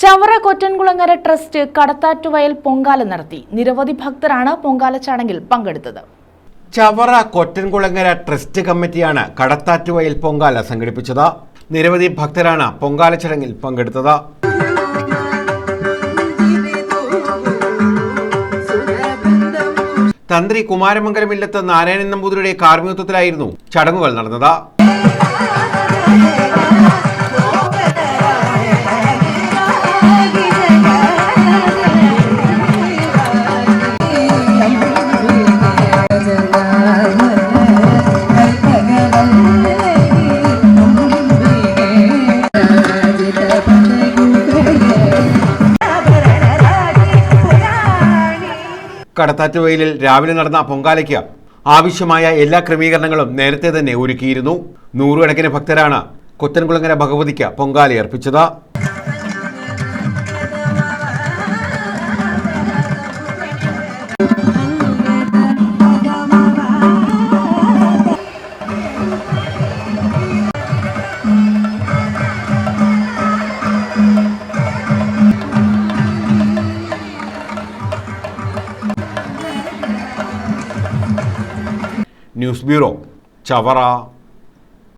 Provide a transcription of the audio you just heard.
Chavara Kottankulangara trust Kadathattuvayal Pongala നടത്തി. നിരവധി ഭക്തരാണ് പൊങ്കാല ചടങ്ങിൽ പങ്കെടുത്തത്. ചവറ കൊറ്റൻകുളങ്ങര ട്രസ്റ്റ് കമ്മിറ്റിയാണ് കടത്താറ്റുവയൽ പൊങ്കാല സംഘടിപ്പിച്ചത്. നിരവധി ഭക്തരാണ് പൊങ്കാല ചടങ്ങിൽ പങ്കെടുത്തത്. തന്ത്രി കുമാരമംഗലമില്ലത്ത് നാരായണൻ നമ്പൂതിരിയുടെ കാർമ്മികത്വത്തിലായിരുന്നു ചടങ്ങുകൾ നടന്നത്. കടത്താറ്റുവയലിൽ രാവിലെ നടന്ന പൊങ്കാലയ്ക്ക് ആവശ്യമായ എല്ലാ ക്രമീകരണങ്ങളും നേരത്തെ തന്നെ ഒരുക്കിയിരുന്നു. നൂറുകണക്കിന് ഭക്തരാണ് കൊത്തൻകുളങ്ങര ഭഗവതിക്ക് പൊങ്കാലയർപ്പിച്ചത് ന്യൂസ് ബ്യൂറോ ചവറ.